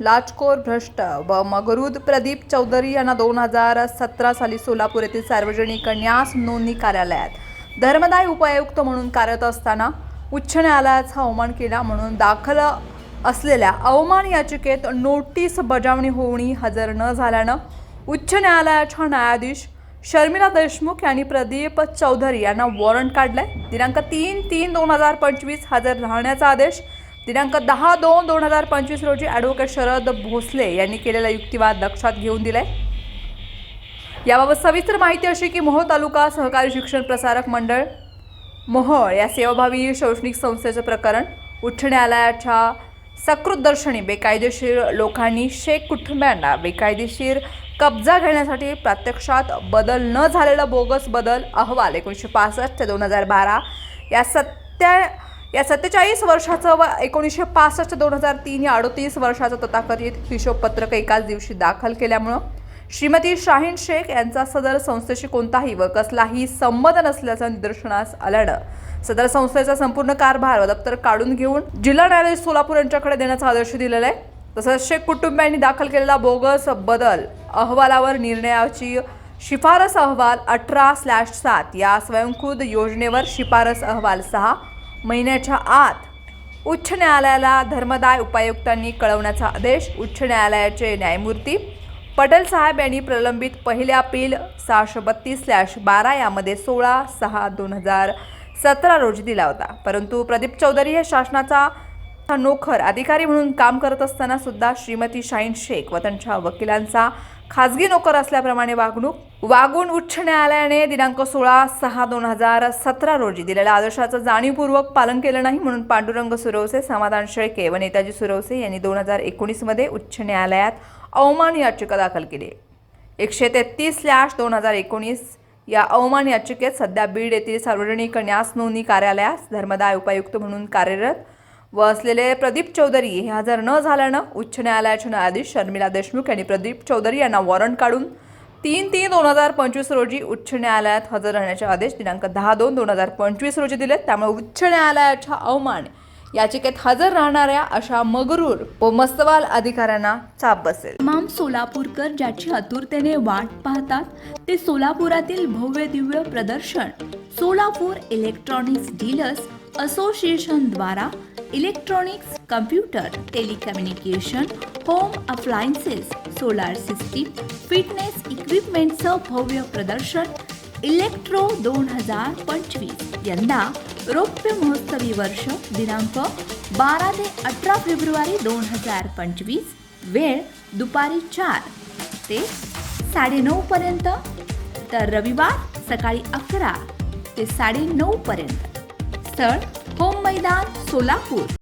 लाचखोर भ्रष्ट व मगरूद प्रदीप चौधरी यांना दोन हजार सतरा साली सोलापूर येथील सार्वजनिक न्यास नोंदणी कार्यालयात धर्मदाय उपायुक्त म्हणून कार्यरत असताना उच्च न्यायालयाचा अवमान केला म्हणून दाखल असलेल्या अवमान याचिकेत नोटीस बजावणी होऊनी हजर न झाल्यानं उच्च न्यायालयाच्या न्यायाधीश शर्मिला देशमुख यांनी प्रदीप चौधरी यांना वॉरंट काढलंय. दिनांक तीन तीन दोन हजार पंचवीस हजर राहण्याचा आदेश दिनांक दहा दोन दोन हजार पंचवीस रोजी ॲडव्होकेट शरद भोसले यांनी केलेला युक्तिवाद लक्षात घेऊन दिलाय. याबाबत सविस्तर माहिती अशी की मोहोळ तालुका सहकारी शिक्षण प्रसारक मंडळ मोहोळ या सेवाभावी शैक्षणिक संस्थेचं प्रकरण उच्च न्यायालयाच्या सकृत दर्शनी बेकायदेशीर लोकांनी शेख कुटुंबियांना बेकायदेशीर कब्जा घेण्यासाठी प्रत्यक्षात बदल न झालेला बोगस बदल अहवाल एकोणीसशे पासष्ट ते दोन हजार बारा या सत्या या सत्तेचाळीस वर्षाचं व एकोणीसशे पासष्ट दोन हजार तीन या अडतीस वर्षाचं तथाकथित हिशोबपत्रक एकाच दिवशी दाखल केल्यामुळं श्रीमती शाहीन शेख यांचा सदर संस्थेशी कोणताही व कसलाही संबंध नसल्याचं निदर्शनास आल्यानं सदर संस्थेचा संपूर्ण कारभार व दप्तर काढून घेऊन जिल्हा न्यायालय सोलापूर यांच्याकडे देण्याचा आदेश दिलेला आहे. तसंच शेख कुटुंबियांनी दाखल केलेला बोगस बदल अहवालावर निर्णयाची शिफारस अहवाल अठरा स्लॅश सात या स्वयंकृत योजनेवर शिफारस अहवाल सहा महिन्याच्या आत उच्च न्यायालयाला धर्मदाय उपायुक्तांनी कळवण्याचा आदेश उच्च न्यायालयाचे न्यायमूर्ती पटेल साहेब यांनी प्रलंबित पहिल्या अपील सहाशे बत्तीस स्लॅश बारा यामध्ये सोळा सहा दोन हजार सतरा रोजी दिला होता. परंतु प्रदीप चौधरी हे शासनाचा नोखर अधिकारी म्हणून काम करत असताना सुद्धा श्रीमती शाहीन शेख व त्यांच्या वकिलांचा खाजगी नोकर असल्याप्रमाणे वागणूक वागून उच्च न्यायालयाने दिनांक सोळा सहा दोन हजार सतरा रोजी दिलेल्या आदर्शाचं जाणीवपूर्वक पालन केलं नाही म्हणून पांडुरंग सुरवसे समाधान शेळके व नेताजी सुरवसे यांनी दोन हजार एकोणीसमध्ये उच्च न्यायालयात अवमान याचिका दाखल केली. एकशे तेहतीस स्लॅश दोन हजार एकोणीस या अवमान याचिकेत सध्या बीड येथील सार्वजनिक न्यास नोंदणी कार्यालयास धर्मदाय उपायुक्त म्हणून कार्यरत व असलेले प्रदीप चौधरी हे हजर न झाल्यानं उच्च न्यायालयाचे न्यायाधीश शर्मिला देशमुख यांनी प्रदीप चौधरी यांना वॉरंट काढून तीन तीन दोन हजार पंचवीस रोजी उच्च न्यायालयात हजर राहण्याचे आदेश दिनांक दहा दोन दोन हजार पंचवीस रोजी दिलेत. त्यामुळे उच्च न्यायालयाच्या अवमान याचिकेत हजर राहणाऱ्या अशा मगरूर व मस्तवाल अधिकाऱ्यांना चाप बसेल. तमाम सोलापूरकर ज्याची आतुरतेने वाट पाहतात ते सोलापुरातील भव्य दिव्य प्रदर्शन सोलापूर इलेक्ट्रॉनिक्स डीलर्स असोसिएशन द्वारा electronics computer telecommunication home appliances solar system fitness इक्विपमेंटचं भव्य प्रदर्शन इलेक्ट्रो दोन हजार पंचवीस. यंदा रौप्य महोत्सवी वर्ष दिनांक बारा ते अठरा फेब्रुवारी दोन हजार पंचवीस. वेळ दुपारी चार ते साडेनऊ पर्यंत. तर रविवार सकाळी अकरा ते साडेनऊ पर्यंत. स्थळ होम मैदान सोलापूर.